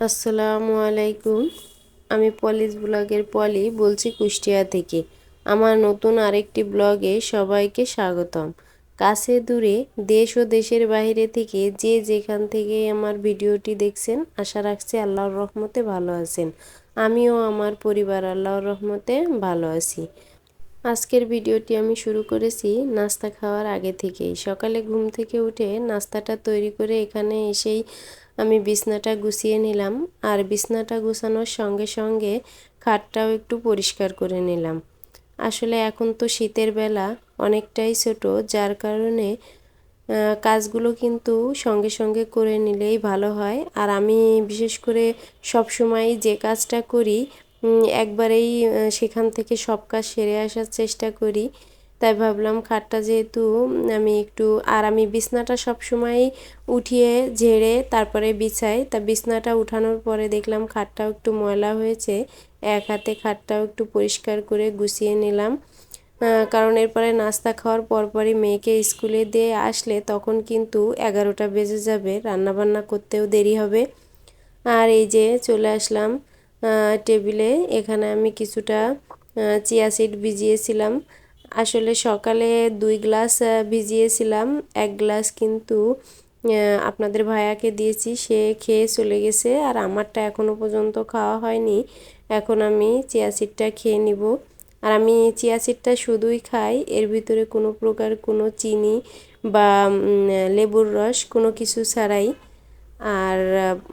আসসালামু আলাইকুম। আমি পলিস ব্লগের পলি বলছি কুষ্টিয়া থেকে। আমার নতুন আরেকটি ব্লগে সবাইকে স্বাগতম। কাছে দূরে দেশ ও দেশের বাইরে থেকে যে যেখান থেকে আমার ভিডিওটি দেখছেন, আশা রাখছি আল্লাহর রহমতে ভালো আছেন। আমিও আমার পরিবার আল্লাহর রহমতে ভালো আছি। আজকের ভিডিওটি আমি শুরু করেছি নাস্তা খাওয়ার আগে থেকেই। সকালে ঘুম থেকে উঠে নাস্তাটা তৈরি করে এখানে এসেই আমি বিছনাটা গুছিয়ে নিলাম আর বিছনাটা গুছানোর সঙ্গে সঙ্গে খাটটাও একটু পরিষ্কার করে নিলাম। আসলে এখন তো শীতের বেলা অনেকটাই ছোট, যার কারণে কাজগুলো কিন্তু সঙ্গে সঙ্গে করে নিলেই ভালো হয়। আর আমি বিশেষ করে সব সময় যে কাজটা করি একবারেই সেখান থেকে সব কাজ সেরে আসার চেষ্টা করি। তাই ভাবলাম খাটটা যেহেতু আমি একটু আর আমি বিছনাটা সবসময় উঠিয়ে ঝেড়ে তারপরে বিছাই। তা বিছনাটা উঠানোর পরে দেখলাম খাটটাও একটু ময়লা হয়েছে। এক হাতে খাটটাও একটু পরিষ্কার করে গুছিয়ে নিলাম। কারণ এরপরে নাস্তা খাওয়ার পরপরই মেয়েকে স্কুলে দিয়ে আসলে তখন কিন্তু এগারোটা বেজে যাবে। রান্নাবান্না করতেও দেরি হবে। আর এই যে চলে আসলাম। টেবিলে এখানে আমি কিছুটা চিয়া সিড ভিজিয়েছিলাম। আসলে সকালে দুই গ্লাস ভিজিয়েছিলাম। এক গ্লাস কিন্তু আপনাদের ভাইয়াকে দিয়েছি। সে খেয়ে চলে গেছে আর আমারটা এখনও পর্যন্ত খাওয়া হয়নি। এখন আমি চিয়া সিডটা খেয়ে নিব। আর আমি চিয়া সিডটা শুধুই খাই। এর ভিতরে কোনো প্রকার কোনো চিনি বা লেবুর রস কোনো কিছু ছাড়াই। আর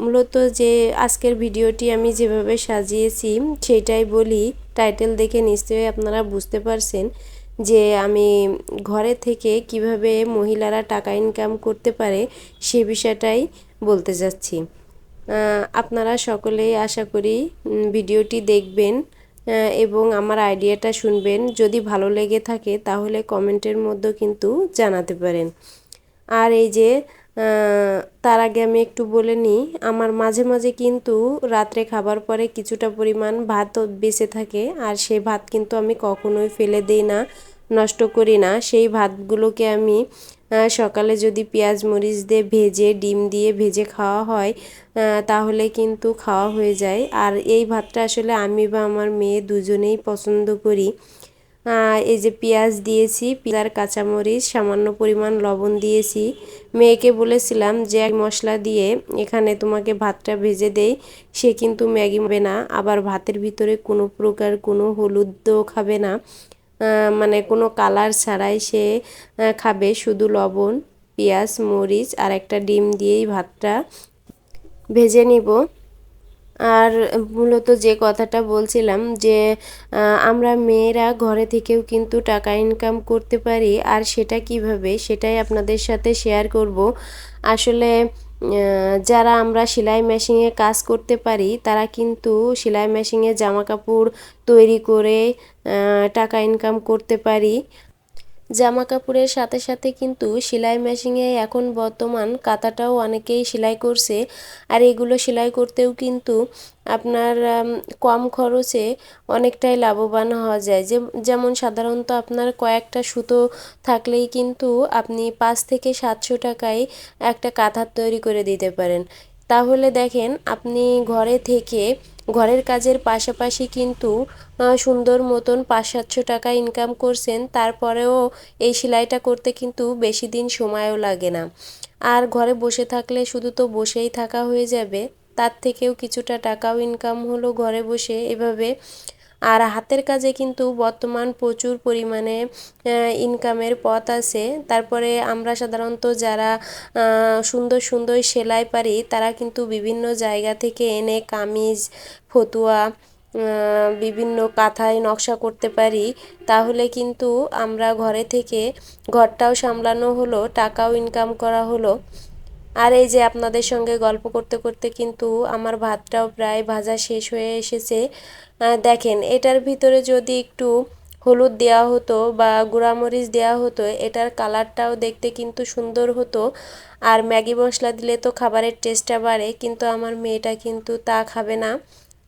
মূলত যে আজকের ভিডিওটি আমি যেভাবে সাজিয়েছি সেটাই বলি। টাইটেল দেখে নিশ্চয়ই আপনারা বুঝতে পারছেন যে আমি ঘরে থেকে কীভাবে মহিলারা টাকা ইনকাম করতে পারে সে বিষয়টাই বলতে যাচ্ছি। আপনারা সকলেই আশা করি ভিডিওটি দেখবেন এবং আমার আইডিয়াটা শুনবেন। যদি ভালো লেগে থাকে তাহলে কমেন্টের মধ্যে কিন্তু জানাতে পারেন। আর এই যে তার আগে আমি একটু বলে নিই, আমার মাঝে মাঝে কিন্তু রাত্রে খাবার পরে কিছুটা পরিমাণ ভাত বেঁচে থাকে, আর সেই ভাত কিন্তু আমি কখনোই ফেলে দিই না, নষ্ট করি না। সেই ভাতগুলোকে আমি সকালে যদি পেঁয়াজ মরিচ দিয়ে ভেজে, ডিম দিয়ে ভেজে খাওয়া হয় তাহলে কিন্তু খাওয়া হয়ে যায়। আর এই ভাতটা আসলে আমি বা আমার মেয়ে দুজনেই পছন্দ করি। এই যে পেঁয়াজ দিয়েছি পেঁয়াজ কাঁচামরিচ, সামান্য পরিমাণ লবণ দিয়েছি। মেয়েকে বলেছিলাম যে, এক মশলা দিয়ে এখানে তোমাকে ভাতটা ভেজে দেই। সে কিন্তু ম্যাগি হবে না। আবার ভাতের ভিতরে কোনো প্রকার কোনো হলুদও খাবে না। মানে কোনো কালার ছাড়াই সে খাবে। শুধু লবণ, পেঁয়াজ, মরিচ আর একটা ডিম দিয়েই ভাতটা ভেজে নিব। আর মূলত যে কথাটা বলছিলাম যে আমরা মেয়েরা ঘরে থেকেও কিন্তু টাকা ইনকাম করতে পারি। আর সেটা কীভাবে? সেটাই আপনাদের সাথে শেয়ার করব। আসলে যারা আমরা সেলাই মেশিনে কাজ করতে পারি, তারা কিন্তু সেলাই মেশিনে জামা কাপড় তৈরি করে টাকা ইনকাম করতে পারি। জামা কাপড়ের সাথে সাথে কিন্তু সেলাই মেশিনে এখন বর্তমান কাঁথাটাও অনেকেই সেলাই করছে। আর এগুলো সেলাই করতেও কিন্তু আপনার কম খরচে অনেকটাই লাভবান হওয়া যায়। যে, যেমন সাধারণত আপনার কয়েকটা সুতো থাকলেই কিন্তু আপনি পাঁচ থেকে সাতশো টাকায় একটা কাঁথার তৈরি করে দিতে পারেন। তাহলে দেখেন, আপনি ঘরে থেকে ঘরের কাজের পাশাপাশি কিন্তু সুন্দর মতন পাঁচ সাতশো টাকা ইনকাম করছেন। তারপরেও এই সেলাইটা করতে কিন্তু বেশি দিন সময়ও লাগে না। আর ঘরে বসে থাকলে শুধু তো বসেই থাকা হয়ে যাবে, তার থেকেও কিছুটা টাকাও ইনকাম হলো ঘরে বসে। এভাবে আর হাতের কাজে কিন্তু বর্তমান প্রচুর পরিমাণে ইনকামের পথ আছে। তারপরে আমরা সাধারণত যারা সুন্দর সুন্দর সেলাই পারি, তারা কিন্তু বিভিন্ন জায়গা থেকে এনে কামিজ, ফতুয়া বিভিন্ন কাঁথায় নকশা করতে পারি। তাহলে কিন্তু আমরা ঘরে থেকে ঘরটাও সামলানো হলো, টাকাও ইনকাম করা হলো। আর এই যে আপনাদের সঙ্গে গল্প করতে করতে কিন্তু আমার ভাতটাও প্রায় ভাজা শেষ হয়ে এসেছে। দেখেন, এটার ভিতরে যদি একটু হলুদ দেওয়া হতো বা গুঁড়ামরিচ দেওয়া হতো, এটার কালারটাও দেখতে কিন্তু সুন্দর হতো। আর ম্যাগি মশলা দিলে তো খাবারের টেস্টটা বাড়ে, কিন্তু আমার মেয়েটা কিন্তু তা খাবে না।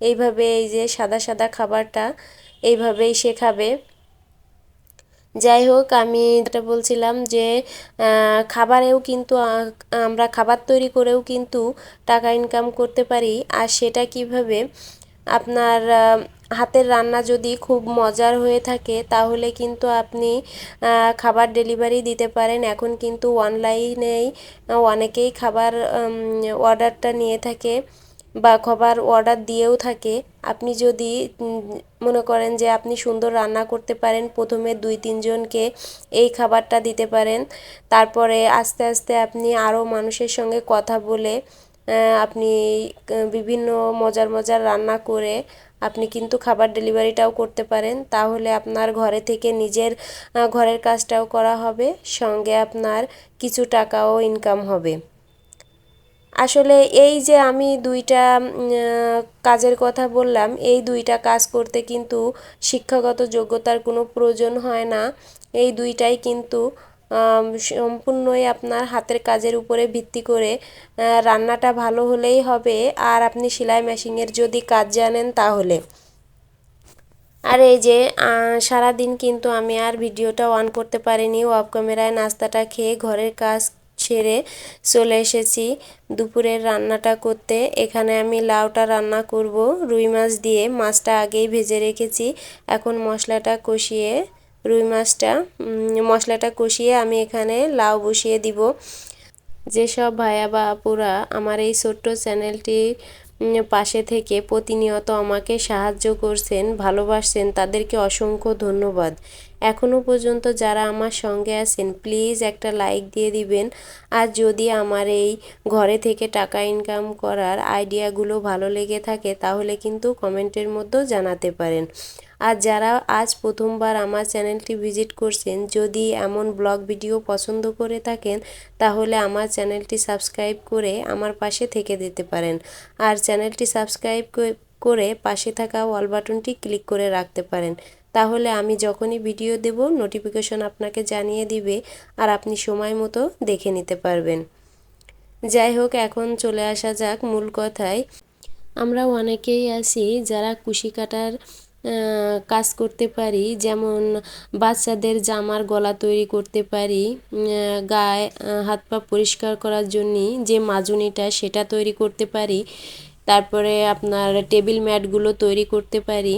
এইভাবে এই যে সাদা সাদা খাবারটা এইভাবেই সে খাবে। যাই হোক, আমি যেটা বলছিলাম যে খাবারেও কিন্তু আমরা খাবার তৈরি করেও কিন্তু টাকা ইনকাম করতে পারি। আর সেটা কীভাবে? আপনার হাতের রান্না যদি খুব মজার হয়ে থাকে, তাহলে কিন্তু আপনি খাবার ডেলিভারি দিতে পারেন। এখন কিন্তু অনলাইনেই অনেকেই খাবার অর্ডারটা নিয়ে থাকে বা খাবার অর্ডার দিয়েও থাকে। আপনি যদি মনে করেন যে আপনি সুন্দর রান্না করতে পারেন, প্রথমে দুই তিনজনকে এই খাবারটা দিতে পারেন, তারপরে আস্তে আস্তে আপনি আরও মানুষের সঙ্গে কথা বলে আপনি বিভিন্ন মজার মজার রান্না করে আপনি কিন্তু খাবার ডেলিভারিটাও করতে পারেন, তাহলে আপনার ঘরে থেকে নিজের ঘরের কাজটাও করা হবে, সঙ্গে আপনার কিছু টাকাও ইনকাম হবে। আসলে এই যে আমি দুইটা কাজের কথা বললাম, এই দুইটা কাজ করতে কিন্তু শিক্ষাগত যোগ্যতার কোনো প্রয়োজন হয় না। এই দুইটাই কিন্তু সম্পূর্ণই আপনার হাতের কাজের উপরে ভিত্তি করে রান্নাটা ভালো হলেই হবে। আর আপনি সেলাই মেশিনের যদি কাজ জানেন তাহলে। আর এই যে সারাদিন কিন্তু আমি আর ভিডিওটা অন করতে পারিনি। অফ ক্যামেরায় নাস্তাটা খেয়ে ঘরের কাজ সেরে চলে এসেছি। দুপুরের রান্নাটা করতে এখানে আমি লাউটা রান্না করব। রুই মাছ দিয়ে মাছটা আগেই ভেজে রেখেছি। এখন মশলাটা কষিয়ে, রুই মাছটা মশলাটা কষিয়ে আমি এখানে লাউ বসিয়ে দিব। যেসব ভাইয়া বা আপুরা আমার এই ছোট্ট চ্যানেলটির পাশে থেকে প্রতিনিয়ত আমাকে সাহায্য করছেন, ভালোবাসছেন, তাদেরকে অসংখ্য ধন্যবাদ। এখনও পর্যন্ত যারা আমার সঙ্গে আছেন প্লিজ একটা লাইক দিয়ে দিবেন। আর যদি আমার এই ঘরে থেকে টাকা ইনকাম করার আইডিয়াগুলো ভালো লেগে থাকে, তাহলে কিন্তু কমেন্টের মধ্যেও জানাতে পারেন। আর যারা আজ প্রথমবার আমার চ্যানেলটি ভিজিট করছেন, যদি এমন ব্লগ ভিডিও পছন্দ করে থাকেন, তাহলে আমার চ্যানেলটি সাবস্ক্রাইব করে আমার পাশে থেকে দিতে পারেন। আর চ্যানেলটি সাবস্ক্রাইব করে পাশে থাকা অল বাটনটি ক্লিক করে রাখতে পারেন। তাহলে আমি যখনই ভিডিও দেব নোটিফিকেশন আপনাকে জানিয়ে দিবে আর আপনি সময় মতো দেখে নিতে পারবেন। যাই হোক, এখন চলে আসা যাক মূল কথায়। আমরা অনেকেই আছি যারা কুশি কাটার কাজ করতে পারি, যেমন বাচ্চাদের জামার গলা তৈরি করতে পারি গায়ে হাত পা পরিষ্কার করার জন্য যে মাজুনিটা সেটা তৈরি করতে পারি, তারপরে আপনার টেবিল ম্যাটগুলো তৈরি করতে পারি।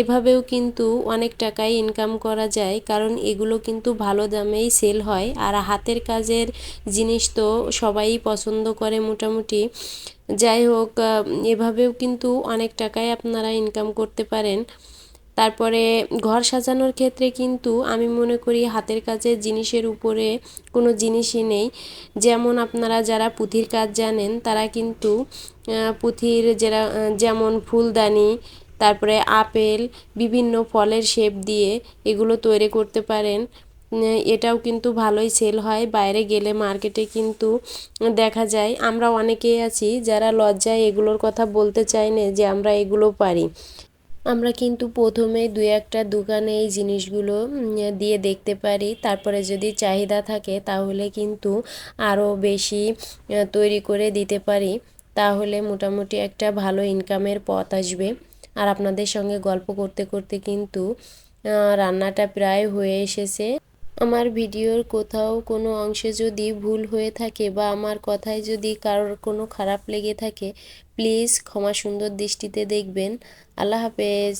এভাবেও কিন্তু অনেক টাকাই ইনকাম করা যায়, কারণ এগুলো কিন্তু ভালো দামেই সেল হয়। আর হাতের কাজের জিনিস তো সবাই পছন্দ করে মোটামুটি। যাই হোক এভাবেও কিন্তু অনেক টাকাই আপনারা ইনকাম করতে পারেন। তারপরে ঘর সাজানোর ক্ষেত্রে কিন্তু আমি মনে করি হাতের কাজের জিনিসের উপরে কোনো জিনিসই নেই। যেমন আপনারা যারা পুঁথির কাজ জানেন, তারা কিন্তু পুঁথির যারা যেমন ফুলদানি তারপরে আপেল, বিভিন্ন ফলের শেপ দিয়ে এগুলো তৈরি করতে পারেন। এটাও কিন্তু ভালোই সেল হয়। বাইরে গেলে মার্কেটে কিন্তু দেখা যায়। আমরা অনেকেই আছি যারা লজ্জায় এগুলোর কথা বলতে চাই না যে আমরা এগুলো পারি। আমরা কিন্তু প্রথমে দু একটা দোকানে এই জিনিসগুলো দিয়ে দেখতে পারি। তারপরে যদি চাহিদা থাকে তাহলে কিন্তু আরও বেশি তৈরি করে দিতে পারি। তাহলে মোটামুটি একটা ভালো ইনকামের পথ আসবে। আর আপনাদের সঙ্গে গল্প করতে করতে কিন্তু রান্নাটা প্রায় হয়ে এসেছে। আমার ভিডিওর কোথাও কোনো অংশে যদি ভুল হয়ে থাকে বা আমার কথায় যদি কারোর কোনো খারাপ লেগে থাকে প্লিজ ক্ষমা সুন্দর দৃষ্টিতে দেখবেন। আল্লাহ হাফেজ।